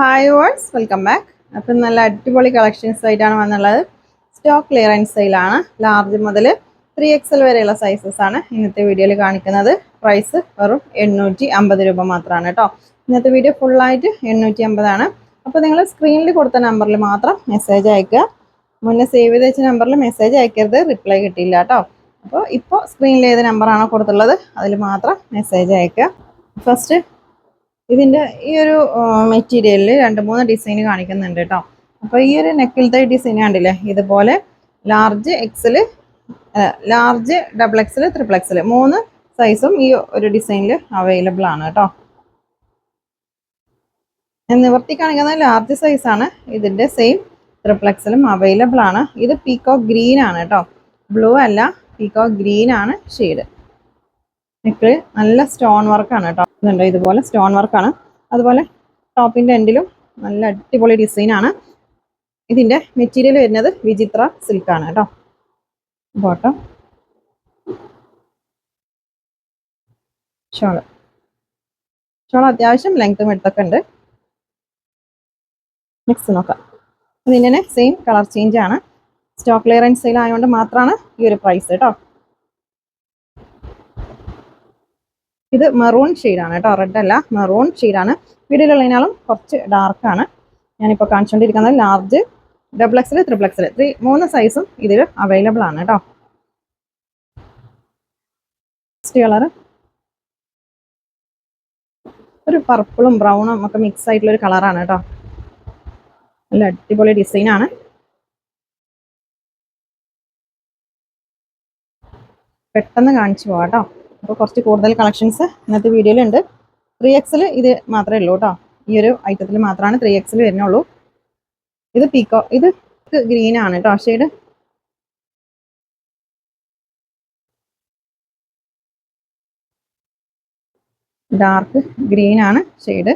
Hi verse welcome back അപ്പം നല്ല അടിപൊളി കളക്ഷൻസ് ആയിട്ടാണ് വന്നുള്ളത്. സ്റ്റോക്ക് ക്ലിയറൻസ് സെയിലാണ് ലാർജ് മുതൽ ത്രീ എക്സൽ വരെയുള്ള സൈസസ് ആണ് ഇന്നത്തെ വീഡിയോയിൽ കാണിക്കുന്നത്. പ്രൈസ് വെറും എണ്ണൂറ്റി അമ്പത് രൂപ മാത്രമാണ് കേട്ടോ ഇന്നത്തെ വീഡിയോ ഫുള്ളായിട്ട് എണ്ണൂറ്റി അമ്പതാണ് അപ്പോൾ നിങ്ങൾ സ്ക്രീനിൽ കൊടുത്ത നമ്പറിൽ മാത്രം മെസ്സേജ് അയക്കുക. മുന്നേ സേവ് ചെയ്ത് വെച്ച നമ്പറിൽ മെസ്സേജ് അയക്കരുത് റിപ്ലൈ കിട്ടിയില്ല കേട്ടോ അപ്പോൾ ഇപ്പോൾ സ്ക്രീനിൽ ഏത് നമ്പറാണോ കൊടുത്തുള്ളത് അതിൽ മാത്രം മെസ്സേജ് അയക്കുക. ഫസ്റ്റ് ഇതിന്റെ ഈ ഒരു മെറ്റീരിയലിൽ രണ്ട് മൂന്ന് ഡിസൈൻ കാണിക്കുന്നുണ്ട് കേട്ടോ അപ്പോൾ ഈ ഒരു നെക്കിലത്തെ ഡിസൈൻ കണ്ടില്ലേ? ഇതുപോലെ large XL large double XL triple XL മൂന്ന് സൈസും ഈ ഒരു ഡിസൈനിൽ അവൈലബിൾ ആണ് കേട്ടോ നിവർത്തി കാണിക്കുന്ന ലാർജ് സൈസാണ് ഇതിന്റെ സെയിം ട്രിപ്പിൾ എക്സലും അവൈലബിൾ ആണ്. ഇത് പീക്കോ ഗ്രീൻ ആണ് കേട്ടോ ബ്ലൂ അല്ല പീക്കോ ഗ്രീൻ ആണ് ഷെയ്ഡ് നെക്കിൽ നല്ല സ്റ്റോൺ വർക്കാണ് കേട്ടോ ഇതുണ്ട്. ഇതുപോലെ സ്റ്റോൺ വർക്കാണ് അതുപോലെ ടോപ്പിന്റെ എൻഡിലും നല്ല അടിപൊളി ഡിസൈനാണ് ഇതിന്റെ മെറ്റീരിയൽ വരുന്നത് വിചിത്ര സിൽക്കാണ് കേട്ടോ ബോട്ടം ഷോൾ. ഷോൾ അത്യാവശ്യം ലെങ്ത്തും എടുത്തൊക്കെ ഉണ്ട്. നെക്സ്റ്റ് നോക്കാം. ഇതിന്റെ സെയിം കളർ ചേഞ്ച് ആണ്. സ്റ്റോക്ക് ക്ലിയറൻസ് സെയിൽ ആയതുകൊണ്ട് മാത്രമാണ് ഈ ഒരു പ്രൈസ് കേട്ടോ ഇത് മെറൂൺ ഷെയ്ഡാണ് കേട്ടോ. റെഡ് അല്ല മെറൂൺ ഷെയ്ഡാണ് വീഡിയോയിലുള്ളതിനാളും കുറച്ച് ഡാർക്കാണ് ഞാനിപ്പോൾ കാണിച്ചുകൊണ്ടിരിക്കുന്നത് large double XL triple XL three മൂന്ന് സൈസും ഇതിൽ അവൈലബിൾ ആണ് കേട്ടോ. നെക്സ്റ്റ് കളർ ഒരു പർപ്പിളും ബ്രൗണും ഒക്കെ മിക്സ് ആയിട്ടുള്ള ഒരു കളറാണ് കേട്ടോ. നല്ല അടിപൊളി ഡിസൈൻ ആണ്. പെട്ടെന്ന് കാണിച്ചു പോവാം കേട്ടോ. അപ്പോൾ കുറച്ച് കൂടുതൽ കളക്ഷൻസ് ഇന്നത്തെ വീഡിയോയിലുണ്ട് ത്രീ എക്സിൽ ഇത് മാത്രമേ ഉള്ളൂ കേട്ടോ ഈ ഒരു ഐറ്റത്തിൽ മാത്രമാണ് ത്രീ എക്സിൽ വരുന്നുള്ളൂ. ഇത് പീക്കോ ഇത് ഗ്രീൻ ആണ് കേട്ടോ ഷെയ്ഡ് ഡാർക്ക് ഗ്രീൻ ആണ് ഷെയ്ഡ്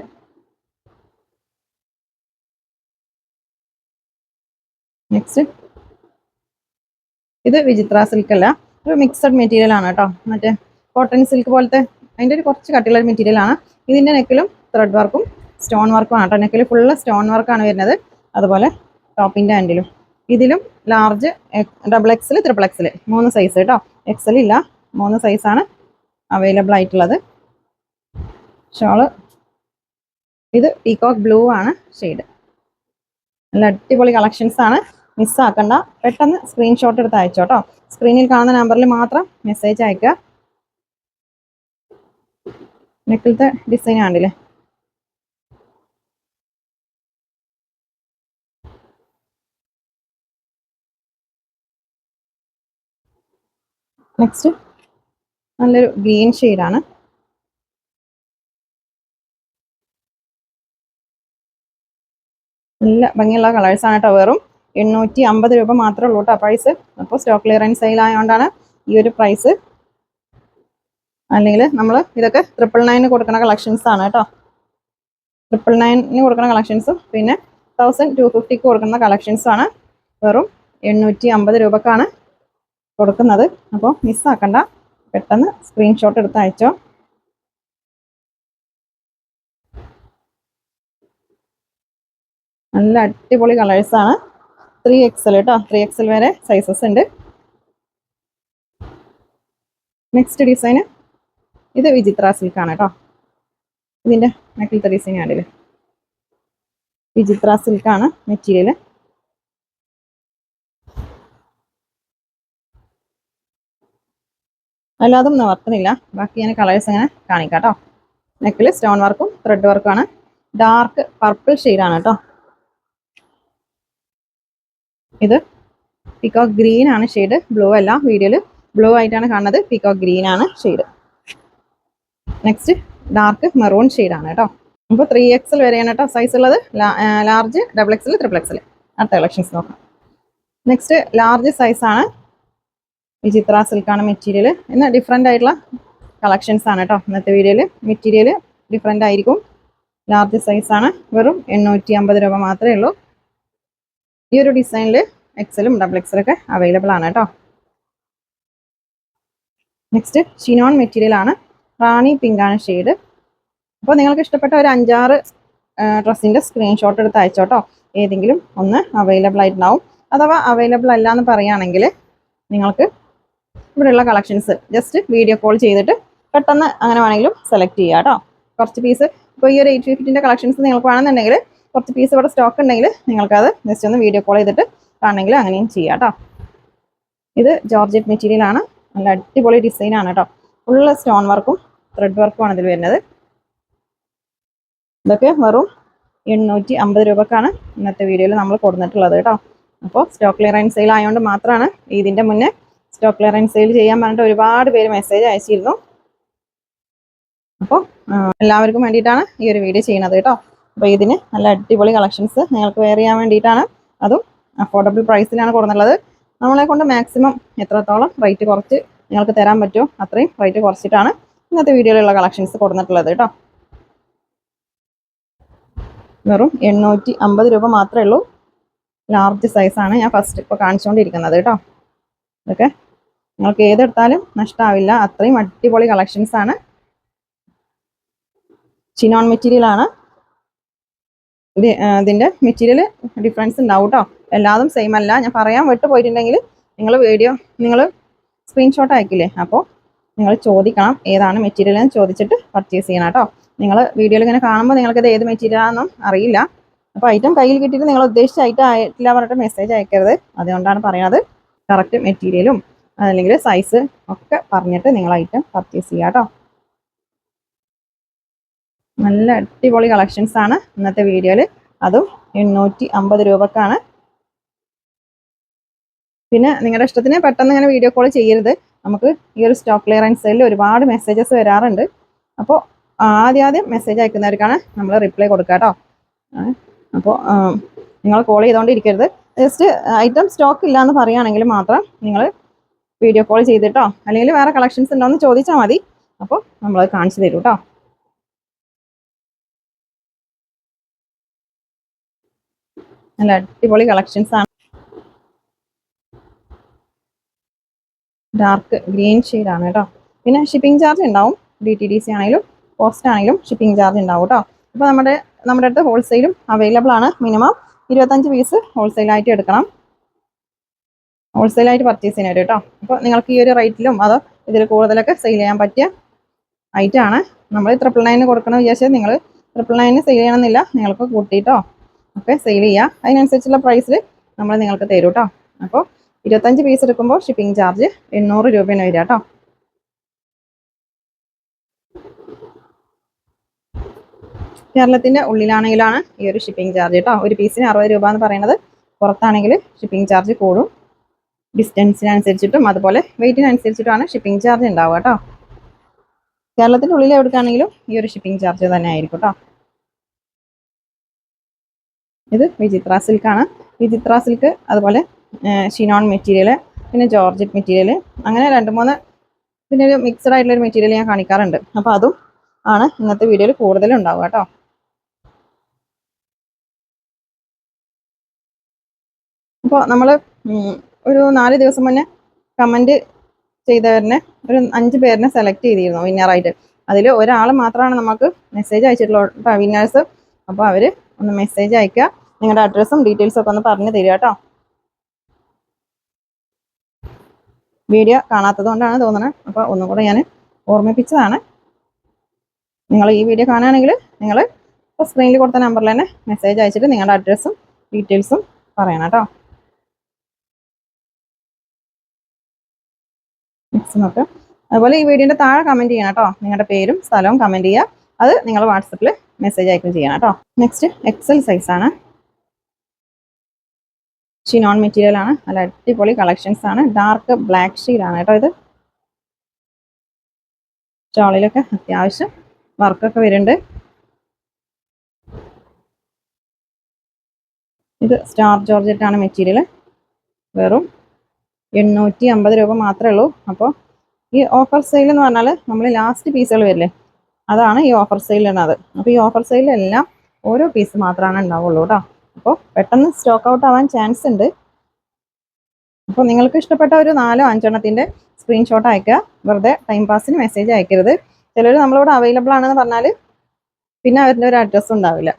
നെക്സ്റ്റ് ഇത് വിചിത്ര സിൽക്കല്ല ഒരു മിക്സഡ് മെറ്റീരിയൽ ആണ് കേട്ടോ മറ്റേ കോട്ടൺ സിൽക്ക് പോലത്തെ അതിന്റെ ഒരു കുറച്ച് കട്ടിയുള്ള മെറ്റീരിയൽ ആണ്. ഇതിന്റെ നെക്കിലും ത്രെഡ് വർക്കും സ്റ്റോൺ വർക്കും ആണ് കേട്ടോ. നെക്കിൽ ഫുള്ള് സ്റ്റോൺ വർക്കാണ് വരുന്നത്. അതുപോലെ ടോപ്പിന്റെ ആൻഡിലും ഇതിലും ലാർജ് ഡബിൾ എക്സിൽ ത്രിപ്പിൾ എക്സിൽ മൂന്ന് സൈസ് കേട്ടോ. എക്സൽ ഇല്ല. മൂന്ന് സൈസാണ് അവൈലബിൾ ആയിട്ടുള്ളത്. ഷോൾ ഇത് പീകോക്ക് ബ്ലൂ ആണ് ഷെയ്ഡ് നല്ല അടിപൊളി കളക്ഷൻസ് ആണ്. മിസ്സാക്കണ്ട പെട്ടെന്ന് സ്ക്രീൻഷോട്ട് എടുത്ത് അയച്ചോട്ടോ സ്ക്രീനിൽ കാണുന്ന നമ്പറിൽ മാത്രം മെസ്സേജ് അയക്കുക. നെക്കിലത്തെ ഡിസൈൻ ആണല്ലേ? നെക്സ്റ്റ് നല്ലൊരു ഗ്രീൻ ഷെയ്ഡാണ് നല്ല ഭംഗിയുള്ള കളേഴ്സാണ് കേട്ടോ വെറും എണ്ണൂറ്റി അമ്പത് രൂപ മാത്രമേ ഉള്ളൂ കേട്ടോ പ്രൈസ് അപ്പോൾ സ്റ്റോക്ക് ക്ലിയറൻസ് സെയിൽ ആയതുകൊണ്ടാണ് ഈ ഒരു പ്രൈസ് അല്ലെങ്കിൽ നമ്മൾ ഇതൊക്കെ ട്രിപ്പിൾ നയന് കൊടുക്കുന്ന കളക്ഷൻസ് ആണ് കേട്ടോ. ട്രിപ്പിൾ നയനിന് കൊടുക്കുന്ന കളക്ഷൻസും പിന്നെ തൗസൻഡ് ടു ഫിഫ്റ്റിക്ക് കൊടുക്കുന്ന കളക്ഷൻസും ആണ്. വെറും എണ്ണൂറ്റി അമ്പത് രൂപക്കാണ് കൊടുക്കുന്നത്. അപ്പോൾ മിസ്സാക്കണ്ട പെട്ടെന്ന് സ്ക്രീൻഷോട്ട് എടുത്ത് അയച്ചോ. നല്ല അടിപൊളി കളേഴ്സാണ് ത്രീ എക്സൽ കേട്ടോ. ത്രീ എക്സൽ വരെ സൈസസ് ഉണ്ട്. നെക്സ്റ്റ് ഡിസൈന് ഇത് വിചിത്ര സിൽക്കാണ് കേട്ടോ. ഇതിന്റെ നെക്കിലത്തെ ഡിസൈൻ ആണില്ലേ വിചിത്ര സിൽക്കാണ് മെറ്റീരിയൽ അല്ലാതും നിവർത്തുന്നില്ല ബാക്കി ഞാൻ കളേഴ്സ് അങ്ങനെ കാണിക്കാം കേട്ടോ. നെക്കിൽ സ്റ്റോൺ വർക്കും ത്രെഡ് വർക്കുമാണ് ഡാർക്ക് പർപ്പിൾ ഷെയ്ഡാണ് കേട്ടോ. ഇത് പീക്കോക്ക് ഗ്രീൻ ആണ് ഷെയ്ഡ് ബ്ലൂ അല്ല വീഡിയോയിൽ ബ്ലൂ ആയിട്ടാണ് കാണുന്നത്. പീക്കോക്ക് ഗ്രീൻ ആണ് ഷെയ്ഡ് നെക്സ്റ്റ് ഡാർക്ക് മെറൂൺ ആണ് കേട്ടോ. അപ്പോൾ ത്രീ എക്സൽ വരെയാണ് കേട്ടോ സൈസ് ഉള്ളത്. ലാർജ് ഡബിൾ എക്സൽ ത്രിപ്പിൾ എക്സിൽ അടുത്ത കളക്ഷൻസ് നോക്കാം. നെക്സ്റ്റ് ലാർജ് സൈസാണ് വിചിത്ര സിൽക്കാണ് മെറ്റീരിയൽ ഇന്ന് ഡിഫറെന്റ് ആയിട്ടുള്ള കളക്ഷൻസ് ആണ് കേട്ടോ ഇന്നത്തെ വീഡിയോയിൽ മെറ്റീരിയൽ ഡിഫറെന്റ് ആയിരിക്കും. ലാർജ് സൈസാണ് വെറും എണ്ണൂറ്റി അമ്പത് രൂപ മാത്രമേ ഉള്ളൂ. ഈ ഒരു ഡിസൈനിൽ എക്സലും ഡബിൾ എക്സലും ഒക്കെ അവൈലബിൾ ആണ് കേട്ടോ. നെക്സ്റ്റ് ഷിനോൺ മെറ്റീരിയൽ ആണ്. റാണി പിങ്കാണ് ഷെയ്ഡ്. അപ്പോൾ നിങ്ങൾക്ക് ഇഷ്ടപ്പെട്ട ഒരു അഞ്ചാറ് ഡ്രസ്സിന്റെ സ്ക്രീൻഷോട്ട് എടുത്ത് അയച്ചോട്ടോ ഏതെങ്കിലും ഒന്ന് അവൈലബിൾ ആയിട്ടുണ്ടാവും. അഥവാ അവൈലബിൾ അല്ല എന്ന് പറയുകയാണെങ്കിൽ നിങ്ങൾക്ക് ഇവിടെയുള്ള കളക്ഷൻസ് ജസ്റ്റ് വീഡിയോ കോൾ ചെയ്തിട്ട് പെട്ടെന്ന് അങ്ങനെ വേണമെങ്കിലും സെലക്ട് ചെയ്യുക കേട്ടോ കുറച്ച് പീസ് ഇപ്പോൾ ഈ ഒരു എയ്റ്റ് ഫിഫ്റ്റിന്റെ കളക്ഷൻസ് നിങ്ങൾക്ക് വേണമെന്നുണ്ടെങ്കിൽ കുറച്ച് പീസ് ഇവിടെ സ്റ്റോക്ക് ഉണ്ടെങ്കിൽ നിങ്ങൾക്കത് ജസ്റ്റ് ഒന്ന് വീഡിയോ കോൾ ചെയ്തിട്ട് കാണണമെങ്കിൽ അങ്ങനെയും ചെയ്യാം കേട്ടോ ഇത് ജോർജറ്റ് മെറ്റീരിയലാണ് നല്ല അടിപൊളി ഡിസൈനാണ് കേട്ടോ ഫുള്ള് സ്റ്റോൺ വർക്കും ത്രെഡ് വർക്കുമാണ് ഇതിൽ വരുന്നത്. ഇതൊക്കെ വെറും എണ്ണൂറ്റി അമ്പത് രൂപക്കാണ് ഇന്നത്തെ വീഡിയോയിൽ നമ്മൾ കൊടുത്തിട്ടുള്ളത് കേട്ടോ. അപ്പോൾ സ്റ്റോക്ക് ക്ലിയറൻസ് സെയിൽ ആയതുകൊണ്ട് മാത്രമാണ് ഇതിന്റെ മുന്നേ സ്റ്റോക്ക് ക്ലിയറൻസ് സെയിൽ ചെയ്യാൻ പറഞ്ഞിട്ട് ഒരുപാട് പേര് മെസ്സേജ് അയച്ചിരുന്നു. അപ്പോൾ എല്ലാവർക്കും വേണ്ടിയിട്ടാണ് ഈ ഒരു വീഡിയോ ചെയ്യുന്നത് കേട്ടോ. അപ്പോൾ ഇതിന് നല്ല അടിപൊളി കളക്ഷൻസ് നിങ്ങൾക്ക് വെയർ ചെയ്യാൻ വേണ്ടിയിട്ടാണ്. അതും അഫോർഡബിൾ പ്രൈസിലാണ് കൊടുത്തുള്ളത് നമ്മളെ കൊണ്ട് മാക്സിമം എത്രത്തോളം റേറ്റ് കുറച്ച് നിങ്ങൾക്ക് തരാൻ പറ്റുമോ അത്രയും റേറ്റ് കുറച്ചിട്ടാണ് ഇന്നത്തെ വീഡിയോയിലുള്ള കളക്ഷൻസ് കൊടുത്തിട്ടുള്ളത് കേട്ടോ. വെറും എണ്ണൂറ്റി അമ്പത് രൂപ മാത്രമേ ഉള്ളൂ. ലാർജ് സൈസാണ് ഞാൻ ഫസ്റ്റ് ഇപ്പോൾ കാണിച്ചുകൊണ്ടിരിക്കുന്നത് കേട്ടോ. ഇതൊക്കെ നിങ്ങൾക്ക് ഏതെടുത്താലും നഷ്ടമാവില്ല അത്രയും അടിപൊളി കളക്ഷൻസ് ആണ്. ചിനോൺ മെറ്റീരിയൽ ആണ്. ഇത് ആ, ഇതിന്റെ മെറ്റീരിയൽ ഡിഫറൻസ് ഉണ്ടാവും കേട്ടോ. എല്ലാതും സെയിം അല്ല. ഞാൻ പറയാൻ വിട്ടു പോയിട്ടുണ്ടെങ്കിൽ നിങ്ങൾ വീഡിയോ നിങ്ങൾ സ്ക്രീൻഷോട്ട് അയക്കില്ലേ? അപ്പോൾ നിങ്ങൾ ചോദിക്കണം ഏതാണ് മെറ്റീരിയൽ എന്ന് ചോദിച്ചിട്ട് പർച്ചേസ് ചെയ്യണം കേട്ടോ. നിങ്ങൾ വീഡിയോയിൽ ഇങ്ങനെ കാണുമ്പോൾ നിങ്ങൾക്കത് ഏത് മെറ്റീരിയൽ ആണെന്നും അറിയില്ല. അപ്പോൾ ഐറ്റം കയ്യിൽ കിട്ടിയിട്ട് നിങ്ങൾ ഉദ്ദേശിച്ച ഐറ്റം ആയിട്ടില്ല പറഞ്ഞിട്ട് മെസ്സേജ് അയക്കരുത്. അതുകൊണ്ടാണ് പറയുന്നത് കറക്റ്റ് മെറ്റീരിയലും അല്ലെങ്കിൽ സൈസ് ഒക്കെ പറഞ്ഞിട്ട് നിങ്ങൾ ഐറ്റം പർച്ചേസ് ചെയ്യുക കേട്ടോ. നല്ല അടിപൊളി കളക്ഷൻസ് ആണ് ഇന്നത്തെ വീഡിയോയിൽ അതും എണ്ണൂറ്റി അമ്പത് രൂപക്കാണ്. പിന്നെ നിങ്ങളുടെ ഇഷ്ടത്തിന് പെട്ടെന്ന് ഇങ്ങനെ വീഡിയോ കോൾ ചെയ്യരുത്. നമുക്ക് ഈ ഒരു സ്റ്റോക്ക് ക്ലിയറൻസ് സെല്ലിൽ ഒരുപാട് മെസ്സേജസ് വരാറുണ്ട്. അപ്പോൾ ആദ്യം ആദ്യം മെസ്സേജ് അയക്കുന്നവർക്കാണ് നമ്മൾ റിപ്ലൈ കൊടുക്കുക കേട്ടോ അപ്പോൾ നിങ്ങൾ കോൾ ചെയ്തുകൊണ്ടിരിക്കരുത് ജസ്റ്റ് ഐറ്റം സ്റ്റോക്ക് ഇല്ല എന്ന് പറയുകയാണെങ്കിൽ മാത്രം നിങ്ങൾ വീഡിയോ കോൾ ചെയ്തിട്ടോ അല്ലെങ്കിൽ വേറെ കളക്ഷൻസ് ഉണ്ടോ എന്ന് ചോദിച്ചാൽ മതി. അപ്പോൾ നമ്മൾ കാണിച്ചു തരും കേട്ടോ നല്ല അടിപൊളി കളക്ഷൻസ് ആണ്. ഡാർക്ക് ഗ്രീൻ ആണ് കേട്ടോ. പിന്നെ ഷിപ്പിംഗ് ചാർജ് ഉണ്ടാവും. ഡി ടി ഡി സി ആണെങ്കിലും പോസ്റ്റ് ആണെങ്കിലും ഷിപ്പിംഗ് ചാർജ് ഉണ്ടാവും കേട്ടോ. അപ്പോൾ നമ്മുടെ നമ്മുടെ അടുത്ത് ഹോൾസെയിലും അവൈലബിൾ ആണ് മിനിമം ഇരുപത്തഞ്ച് പീസ് ഹോൾസെയിലായിട്ട് എടുക്കണം. ഹോൾസെയിലായിട്ട് പർച്ചേസ് ചെയ്യാൻ വരും കേട്ടോ. അപ്പോൾ നിങ്ങൾക്ക് ഈ ഒരു റേറ്റിലും അതോ ഇതിൽ കൂടുതലൊക്കെ സെയിൽ ചെയ്യാൻ പറ്റിയ ഐറ്റം ആണ്. നമ്മൾ ട്രിപ്പിൾ നയന് കൊടുക്കണം വിചാരിച്ചാൽ നിങ്ങൾ ട്രിപ്പിൾ നയന് സെയിൽ ചെയ്യണമെന്നില്ല. നിങ്ങൾക്ക് കൂട്ടിയിട്ടോ ഒക്കെ സെയിൽ ചെയ്യുക അതിനനുസരിച്ചുള്ള പ്രൈസിൽ നമ്മൾ നിങ്ങൾക്ക് തരും കേട്ടോ. അപ്പോൾ ഇരുപത്തഞ്ച് പീസ് എടുക്കുമ്പോൾ ഷിപ്പിംഗ് ചാർജ് എണ്ണൂറ് രൂപയാണ് വരിക കേട്ടോ കേരളത്തിന്റെ ഉള്ളിലാണെങ്കിലാണ് ഈ ഒരു ഷിപ്പിംഗ് ചാർജ് കേട്ടോ ഒരു പീസിന് അറുപത് രൂപ എന്ന് പറയുന്നത് പുറത്താണെങ്കിൽ ഷിപ്പിംഗ് ചാർജ് കൂടും. ഡിസ്റ്റൻസിനനുസരിച്ചിട്ടും അതുപോലെ വെയിറ്റിനനുസരിച്ചിട്ടുമാണ് ഷിപ്പിംഗ് ചാർജ് ഉണ്ടാവുക കേട്ടോ കേരളത്തിന്റെ ഉള്ളിൽ എവിടേക്കാണെങ്കിലും ഈ ഒരു ഷിപ്പിംഗ് ചാർജ് തന്നെ ആയിരിക്കും കേട്ടോ ഇത് വിചിത്ര സിൽക്കാണ് വിചിത്ര സിൽക്ക് അതുപോലെ ഷിനോൺ മെറ്റീരിയൽ പിന്നെ ജോർജറ്റ് മെറ്റീരിയൽ അങ്ങനെ രണ്ട് മൂന്ന് പിന്നെ ഒരു മിക്സഡ് ആയിട്ടുള്ള ഒരു മെറ്റീരിയൽ ഞാൻ കാണിക്കാറുണ്ട്. അപ്പോൾ അതും ആണ് ഇന്നത്തെ വീഡിയോയിൽ കൂടുതലും ഉണ്ടാവുക കേട്ടോ. അപ്പോൾ നമ്മൾ ഒരു നാല് ദിവസം മുന്നേ കമന്റ് ചെയ്തവരിനെ ഒരു അഞ്ച് പേരിനെ സെലക്ട് ചെയ്തിരുന്നു വിന്നറായിട്ട് അതിൽ ഒരാൾ മാത്രമാണ് നമുക്ക് മെസ്സേജ് അയച്ചിട്ടുള്ളത് കേട്ടോ വിന്നേഴ്സ് അപ്പോൾ അവർ ഒന്ന് മെസ്സേജ് അയക്കുക നിങ്ങളുടെ അഡ്രസ്സും ഡീറ്റെയിൽസും ഒക്കെ ഒന്ന് പറഞ്ഞു തരിക കേട്ടോ. വീഡിയോ കാണാത്തത് കൊണ്ടാണ് തോന്നുന്നത് അപ്പോൾ ഒന്നും കൂടെ ഞാൻ ഓർമ്മിപ്പിച്ചതാണ്. നിങ്ങൾ ഈ വീഡിയോ കാണുകയാണെങ്കിൽ നിങ്ങൾ ഇപ്പോൾ സ്ക്രീനിൽ കൊടുത്ത നമ്പറിൽ തന്നെ മെസ്സേജ് അയച്ചിട്ട് നിങ്ങളുടെ അഡ്രസ്സും ഡീറ്റെയിൽസും പറയണം കേട്ടോ. നെക്സ്റ്റ് നോക്കാം. അതുപോലെ ഈ വീഡിയോന്റെ താഴെ കമന്റ് ചെയ്യണം കേട്ടോ. നിങ്ങളുടെ പേരും സ്ഥലവും കമന്റ് ചെയ്യുക. അത് നിങ്ങൾ വാട്സപ്പിൽ മെസ്സേജ് അയക്കുകയും ചെയ്യണം കേട്ടോ. നെക്സ്റ്റ് എക്സൽ സൈസാണ് ഷിനോൺ മെറ്റീരിയൽ ആണ്. നല്ല അടിപൊളി കളക്ഷൻസ് ആണ്. ഡാർക്ക് ബ്ലാക്ക് ആണ് കേട്ടോ ഇത്. ഷോളിലൊക്കെ അത്യാവശ്യം വർക്കൊക്കെ വരുന്നുണ്ട്. ഇത് സ്റ്റാർ ജോർജറ്റ് ആണ് മെറ്റീരിയൽ വെറും എണ്ണൂറ്റി അമ്പത് രൂപ മാത്രമേ ഉള്ളൂ. അപ്പോൾ ഈ ഓഫർ സെയിൽ എന്ന് പറഞ്ഞാൽ നമ്മൾ ലാസ്റ്റ് പീസുകൾ വരില്ലേ? അതാണ് ഈ ഓഫർ ഉള്ളത് അപ്പോൾ ഈ ഓഫർ സെയിലെല്ലാം ഓരോ പീസ് മാത്രമാണ് ഉണ്ടാവുള്ളൂ കേട്ടോ. അപ്പോൾ പെട്ടെന്ന് സ്റ്റോക്ക് ഔട്ട് ആവാൻ ചാൻസ് ഉണ്ട്. അപ്പോൾ നിങ്ങൾക്ക് ഇഷ്ടപ്പെട്ട ഒരു നാലോ അഞ്ചെണ്ണത്തിന്റെ സ്ക്രീൻഷോട്ട് അയക്കുക. വെറുതെ ടൈം പാസിന് മെസ്സേജ് അയക്കരുത്. ചിലർ നമ്മളോട് അവൈലബിൾ ആണെന്ന് പറഞ്ഞാൽ പിന്നെ അവരുടെ ഒരു അഡ്രസ്സ് ഉണ്ടാവില്ല.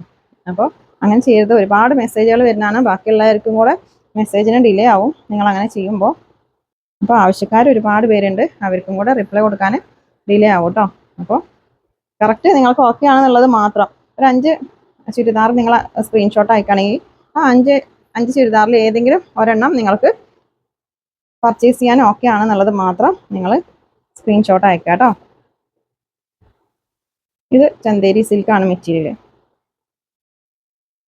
അപ്പോൾ അങ്ങനെ ചെയ്യരുത്. ഒരുപാട് മെസ്സേജുകൾ വരുന്നതാണ്. ബാക്കിയുള്ളവർക്കും കൂടെ മെസ്സേജിന് ഡിലേ ആവും. നിങ്ങൾ അങ്ങനെ ചെയ്യുമ്പോൾ. അപ്പോൾ ആവശ്യക്കാർ ഒരുപാട് പേരുണ്ട്. അവർക്കും കൂടെ റിപ്ലൈ കൊടുക്കാൻ ഡിലേ ആവും കേട്ടോ. അപ്പോൾ കറക്റ്റ് നിങ്ങൾക്ക് ഓക്കെ ആണെന്നുള്ളത് മാത്രം. ഒരു അഞ്ച് ചുരിദാർ നിങ്ങൾ സ്ക്രീൻഷോട്ട് അയക്കുകയാണെങ്കിൽ ആ അഞ്ച് അഞ്ച് ചുരിദാറിൽ ഏതെങ്കിലും ഒരെണ്ണം നിങ്ങൾക്ക് പർച്ചേസ് ചെയ്യാൻ ഓക്കെ ആണെന്നുള്ളത് മാത്രം നിങ്ങൾ സ്ക്രീൻഷോട്ട് അയക്കുക കേട്ടോ. ഇത് ചന്തേരി സിൽക്കാണ് മെറ്റീരിയൽ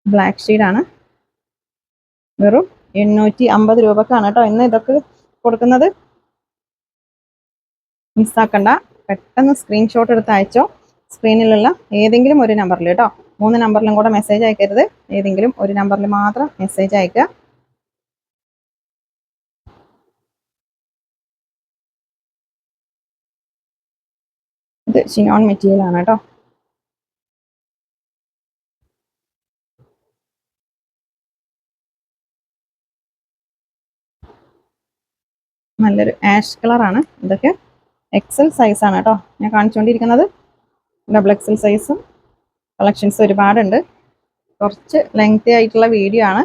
ബ്ലാക്ക് ഷീഡാണ് വെറും എണ്ണൂറ്റി അമ്പത് രൂപക്കാണ് കേട്ടോ. ഇന്ന് ഇതൊക്കെ കൊടുക്കുന്നത്. മിസ്സാക്കണ്ട പെട്ടെന്ന് സ്ക്രീൻഷോട്ട് എടുത്ത് അയച്ചോ. സ്ക്രീനിലുള്ള ഏതെങ്കിലും ഒരു നമ്പറിൽ കേട്ടോ. മൂന്ന് നമ്പറിലും കൂടെ മെസ്സേജ് അയക്കരുത്. ഏതെങ്കിലും ഒരു നമ്പറിൽ മാത്രം മെസ്സേജ് അയക്കുക. ഇത് ഷിനോൺ മെറ്റീരിയൽ ആണ് കേട്ടോ. നല്ലൊരു ആഷ് കളറാണ് ഇതൊക്കെ എക്സൽ സൈസാണ് കേട്ടോ. ഞാൻ കാണിച്ചുകൊണ്ടിരിക്കുന്നത് ഡബിൾ എക്സൽ സൈസും കളക്ഷൻസ് ഒരുപാടുണ്ട്. കുറച്ച് ലെങ്തി ആയിട്ടുള്ള വീഡിയോ ആണ്.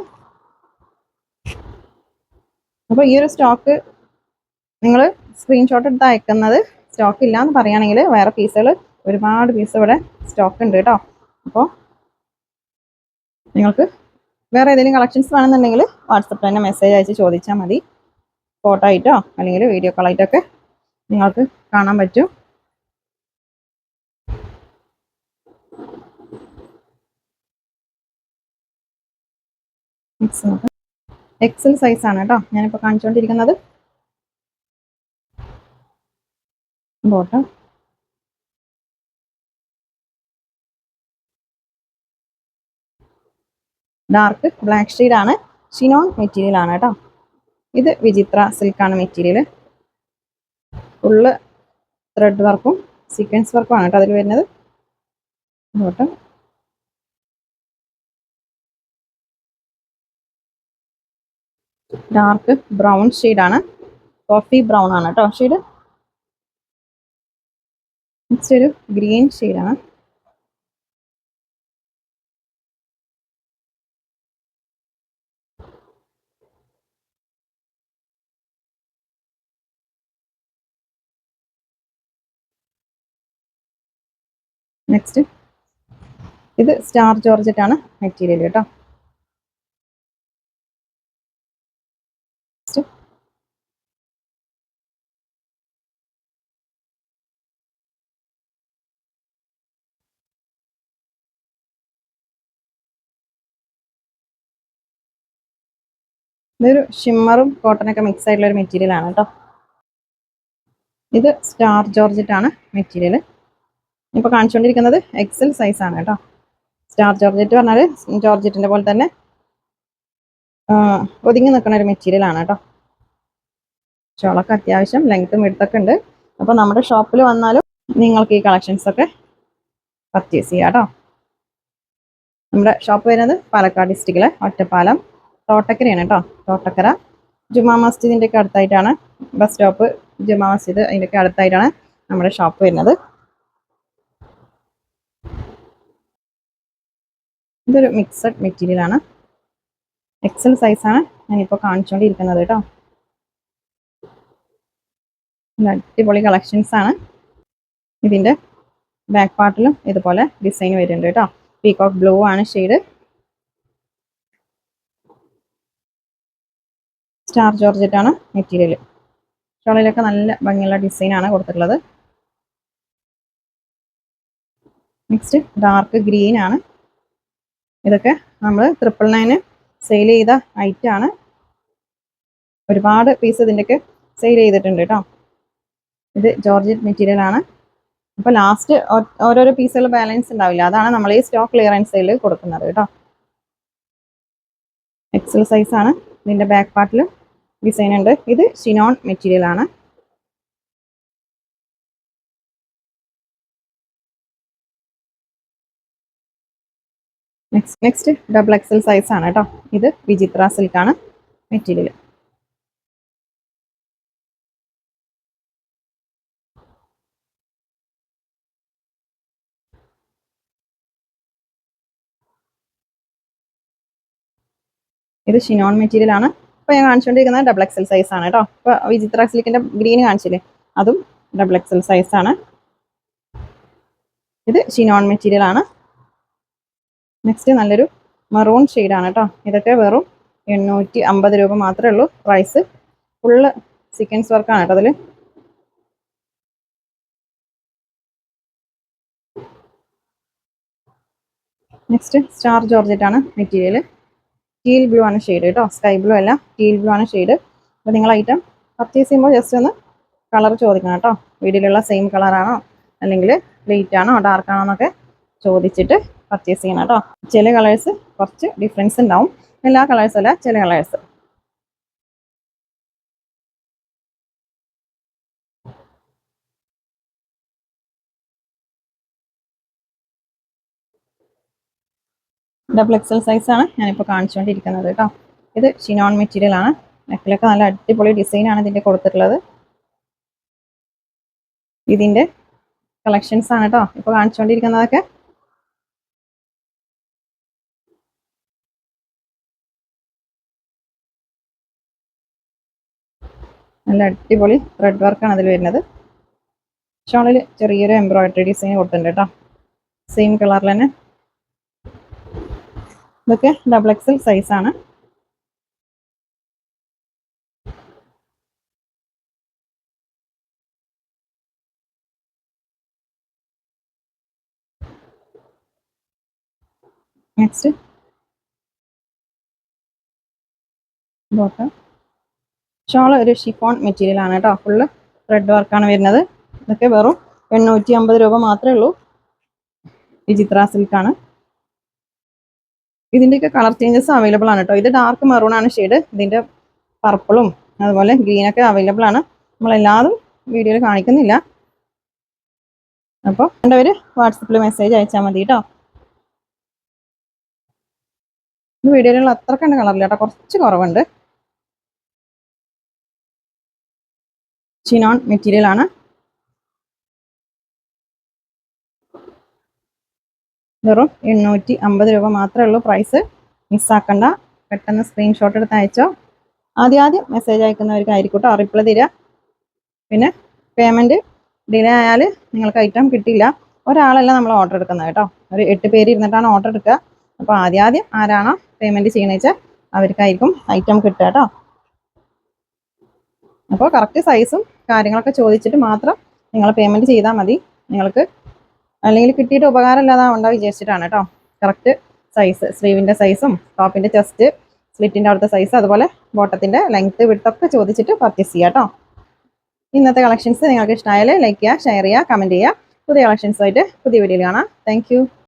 അപ്പോൾ ഈ ഒരു സ്റ്റോക്ക് നിങ്ങൾ സ്ക്രീൻഷോട്ട് എടുത്ത് അയക്കുന്നത് സ്റ്റോക്ക് ഇല്ല എന്ന് പറയുകയാണെങ്കിൽ വേറെ പീസുകൾ ഒരുപാട് പീസ് ഇവിടെ സ്റ്റോക്ക് ഉണ്ട് കേട്ടോ. അപ്പോൾ നിങ്ങൾക്ക് വേറെ ഏതെങ്കിലും കളക്ഷൻസ് വേണമെന്നുണ്ടെങ്കിൽ വാട്സപ്പിൽ തന്നെ മെസ്സേജ് അയച്ച് ചോദിച്ചാൽ മതി. ഫോട്ടോ ആയിട്ടോ അല്ലെങ്കിൽ വീഡിയോ കോൾ ആയിട്ടൊക്കെ നിങ്ങൾക്ക് കാണാൻ പറ്റും. എക്സൽ സൈസ് ആണ് കേട്ടോ. ഞാനിപ്പോൾ കാണിച്ചുകൊണ്ടിരിക്കുന്നത് ബോട്ടം ഡാർക്ക് ബ്ലാക്ക് ഷെയ്ഡ് ആണ്. ഷിനോൺ മെറ്റീരിയൽ ആണ് കേട്ടോ. ഇത് വിചിത്ര സിൽക്കാണ് മെറ്റീരിയൽ ഫുള്ള് ത്രെഡ് വർക്കും സീക്വൻസ് വർക്കും ആണ് കേട്ടോ അതിൽ വരുന്നത്. ബോട്ടം ഡാർക്ക് ബ്രൗൺ ആണ്. കോഫി ബ്രൗൺ ആണ് കേട്ടോ ഷെയ്ഡ് നെക്സ്റ്റ് ഒരു ഗ്രീൻ ഷെയ്ഡാണ് നെക്സ്റ്റ് ഇത് സ്റ്റാർ ജോർജറ്റ് ആണ് മെറ്റീരിയൽ കേട്ടോ ഇതൊരു ഷിമ്മറും കോട്ടനൊക്കെ മിക്സ് ആയിട്ടുള്ള ഒരു മെറ്റീരിയൽ ആണ് കേട്ടോ ഇത് സ്റ്റാർ ജോർജറ്റാണ് മെറ്റീരിയൽ ഇപ്പോൾ കാണിച്ചുകൊണ്ടിരിക്കുന്നത് എക്സൽ സൈസ് ആണ് കേട്ടോ സ്റ്റാർ ജോർജറ്റ് പറഞ്ഞാൽ ജോർജറ്റിന്റെ പോലെ തന്നെ ഒതുങ്ങി നിൽക്കുന്ന ഒരു മെറ്റീരിയൽ ആണ് കേട്ടോ ഷോളൊക്കെ അത്യാവശ്യം ലെങ്ത്തും എടുത്തൊക്കെ ഉണ്ട്. അപ്പോൾ നമ്മുടെ ഷോപ്പിൽ വന്നാലും നിങ്ങൾക്ക് ഈ കളക്ഷൻസൊക്കെ പർച്ചേസ് ചെയ്യാം കേട്ടോ നമ്മുടെ ഷോപ്പ് വരുന്നത് പാലക്കാട് ഡിസ്ട്രിക്റ്റിലെ ഒറ്റപ്പാലം. തോട്ടക്കരയാണ് കേട്ടോ തോട്ടക്കര. ജുമാ മസ്ജിദിന്റെ ഒക്കെ അടുത്തായിട്ടാണ് ബസ് സ്റ്റോപ്പ് ജുമാ മസ്ജിദ് അതിന്റെ ഒക്കെ അടുത്തായിട്ടാണ് നമ്മുടെ ഷോപ്പ് വരുന്നത്. ഇതൊരു മിക്സഡ് മെറ്റീരിയൽ ആണ്. എക്സൽ സൈസാണ് ഞാനിപ്പോൾ കാണിച്ചുകൊണ്ടിരിക്കുന്നത് കേട്ടോ. അടിപൊളി കളക്ഷൻസ് ആണ്. ഇതിന്റെ ബാക്ക് പാർട്ടിലും ഇതുപോലെ ഡിസൈൻ വരുന്നുണ്ട് കേട്ടോ. പീക്കോക്ക് ബ്ലൂ ആണ് ഷെയ്ഡ് സ്റ്റാർ ജോർജറ്റ് ആണ് മെറ്റീരിയൽ. ഷോളിലൊക്കെ നല്ല ഭംഗിയുള്ള ഡിസൈൻ ആണ് കൊടുത്തിട്ടുള്ളത്. നെക്സ്റ്റ് ഡാർക്ക് ഗ്രീൻ ആണ്. ഇതൊക്കെ നമ്മൾ ട്രിപ്പിൾ നയന് സെയിൽ ചെയ്ത ഐറ്റം ആണ്. ഒരുപാട് പീസ് ഇതിന്റെയൊക്കെ സെയിൽ ചെയ്തിട്ടുണ്ട് കേട്ടോ ഇത് ജോർജറ്റ് മെറ്റീരിയൽ ആണ്. അപ്പോൾ ലാസ്റ്റ് ഓരോരോ പീസുകൾ ബാലൻസ് ഉണ്ടാവില്ല. അതാണ് നമ്മൾ ഈ സ്റ്റോക്ക് ക്ലിയറൻസ് സെയിൽ കൊടുക്കുന്നത് കേട്ടോ എക്സൽ സൈസ് ആണ്. ഇതിന്റെ ബാക്ക് പാർട്ടിൽ ഡിസൈൻ ഉണ്ട്. ഇത് സിനോൺ മെറ്റീരിയൽ ആണ്. Next next double XL size ആണ് കേട്ടോ ഇത് വിചിത്ര സിൽക്ക് ആണ് മെറ്റീരിയൽ. ഇത് ഷിനോൺ മെറ്റീരിയൽ ആണ്. ഇപ്പോൾ ഞാൻ കാണിച്ചുകൊണ്ടിരിക്കുന്നത് ഡബിൾ എക്സൽ സൈസ് ആണ് കേട്ടോ ഇപ്പോൾ വിചിത്ര സിലിക്കിന്റെ ഗ്രീൻ കാണിച്ചില്ലേ? അതും ഡബിൾ എക്സൽ സൈസ് ആണ്. ഇത് ഷിനോൺ മെറ്റീരിയൽ ആണ്. നെക്സ്റ്റ് നല്ലൊരു മറൂൺ ആണ് കേട്ടോ ഇതൊക്കെ വെറും എണ്ണൂറ്റി അമ്പത് രൂപ മാത്രമേ ഉള്ളൂ പ്രൈസ് ഫുള്ള് സീക്വൻസ് വർക്കാണ് കേട്ടോ അതിൽ നെക്സ്റ്റ് സ്റ്റാർ ജോർജറ്റ് ആണ് മെറ്റീരിയൽ ടീൽ ബ്ലൂ ആണ് ഷെയ്ഡ് കേട്ടോ സ്കൈ ബ്ലൂ അല്ല ടീൽ ബ്ലൂ ആണ് ഷെയ്ഡ് അപ്പോൾ നിങ്ങൾ ഐറ്റം പർച്ചേസ് ചെയ്യുമ്പോൾ ജസ്റ്റ് ഒന്ന് കളർ ചോദിക്കണം കേട്ടോ വീഡിയോയിലുള്ള സെയിം കളറാണോ അല്ലെങ്കിൽ ലൈറ്റ് ആണോ? ഡാർക്ക് ആണോ എന്നൊക്കെ ചോദിച്ചിട്ട് പർച്ചേസ് ചെയ്യണം കേട്ടോ ചില കളേഴ്സ് കുറച്ച് ഡിഫറൻസ് ഉണ്ടാവും. എല്ലാ കളേഴ്സും അല്ല ചില കളേഴ്സ് ഡബിൾ എക്സൽ സൈസാണ് ഞാനിപ്പോൾ കാണിച്ചുകൊണ്ടിരിക്കുന്നത് കേട്ടോ ഇത് ഷിനോൺ മെറ്റീരിയൽ ആണ്. നെക്കിലൊക്കെ നല്ല അടിപൊളി ഡിസൈനാണ് ഇതിന്റെ കൊടുത്തിട്ടുള്ളത്. ഇതിന്റെ കളക്ഷൻസ് ആണ് കേട്ടോ ഇപ്പോൾ കാണിച്ചുകൊണ്ടിരിക്കുന്നതൊക്കെ. നല്ല അടിപൊളി ത്രെഡ് വർക്കാണ് അതിൽ വരുന്നത്. ഷോളിൽ ചെറിയൊരു എംബ്രോയിഡറി ഡിസൈൻ കൊടുത്തിട്ടുണ്ട് കേട്ടോ സെയിം കളറിൽ തന്നെ. ഇതൊക്കെ ഡബിൾ എക്സൽ സൈസ് ആണ്. നെക്സ്റ്റ് ബോട്ടം ഷോൾ ഒരു ഷിഫോൺ മെറ്റീരിയൽ ആണ് കേട്ടോ ഫുള്ള് ത്രെഡ് വർക്കാണ് വരുന്നത്. ഇതൊക്കെ വെറും എണ്ണൂറ്റി അമ്പത് രൂപ മാത്രമേ ഉള്ളൂ. ഈ ചിത്ര സിൽക്കാണ് ഇതിന്റെയൊക്കെ കളർ ചേഞ്ചസ് അവൈലബിൾ ആണ് കേട്ടോ ഇത് ഡാർക്ക് മെറൂൺ ആണ് ഷെയ്ഡ് ഇതിന്റെ പർപ്പിളും അതുപോലെ ഗ്രീനൊക്കെ അവൈലബിൾ ആണ്. നമ്മളെല്ലാതും വീഡിയോയിൽ കാണിക്കുന്നില്ല. അപ്പോൾ ഒരു വാട്സപ്പിൽ മെസ്സേജ് അയച്ചാൽ മതി കേട്ടോ വീഡിയോയിലുള്ള അത്ര കണ്ട് കളറില്ല കേട്ടോ കുറച്ച് കുറവുണ്ട്. ചിനോൺ മെറ്റീരിയൽ വെറും എണ്ണൂറ്റി അമ്പത് രൂപ മാത്രമേ ഉള്ളൂ പ്രൈസ് മിസ്സാക്കണ്ട പെട്ടെന്ന് സ്ക്രീൻഷോട്ട് എടുത്ത് അയച്ചോ. ആദ്യം ആദ്യം മെസ്സേജ് അയക്കുന്നവർക്കായിരിക്കും കേട്ടോ റിപ്ലൈ തരിക. പിന്നെ പേയ്മെന്റ് ഡിലേ ആയാൽ നിങ്ങൾക്ക് ഐറ്റം കിട്ടില്ല ഒരാളല്ല നമ്മൾ ഓർഡർ എടുക്കുന്നത് കേട്ടോ. ഒരു എട്ട് പേര് ഇരുന്നിട്ടാണ് ഓർഡർ എടുക്കുക. അപ്പോൾ ആദ്യം ആദ്യം ആരാണോ പേയ്മെന്റ് ചെയ്യണമെന്ന് വെച്ചാൽ അവർക്കായിരിക്കും ഐറ്റം കിട്ടുക കേട്ടോ. അപ്പോൾ കറക്റ്റ് സൈസും കാര്യങ്ങളൊക്കെ ചോദിച്ചിട്ട് മാത്രം നിങ്ങൾ പേയ്മെന്റ് ചെയ്താൽ മതി. നിങ്ങൾക്ക് അല്ലെങ്കിൽ കിട്ടിയിട്ട് ഉപകാരമില്ലാതെ ഉണ്ടാവും വിചാരിച്ചിട്ടാണ് കേട്ടോ. കറക്റ്റ് സൈസ് സ്ലീവിന്റെ സൈസും ടോപ്പിന്റെ ചെസ്റ്റ് സ്ലിറ്റിന്റെ അവിടുത്തെ സൈസ് അതുപോലെ ബോട്ടത്തിന്റെ ലെങ്ത്ത് വിട്ടൊക്കെ ചോദിച്ചിട്ട് പർച്ചേസ് ചെയ്യുക കേട്ടോ. ഇന്നത്തെ കളക്ഷൻസ് നിങ്ങൾക്ക് ഇഷ്ടമായാൽ ലൈക്ക് ചെയ്യുക ഷെയർ ചെയ്യുക കമന്റ് ചെയ്യുക. പുതിയ കളക്ഷൻസുമായിട്ട് പുതിയ വീഡിയോയിൽ കാണാം. താങ്ക്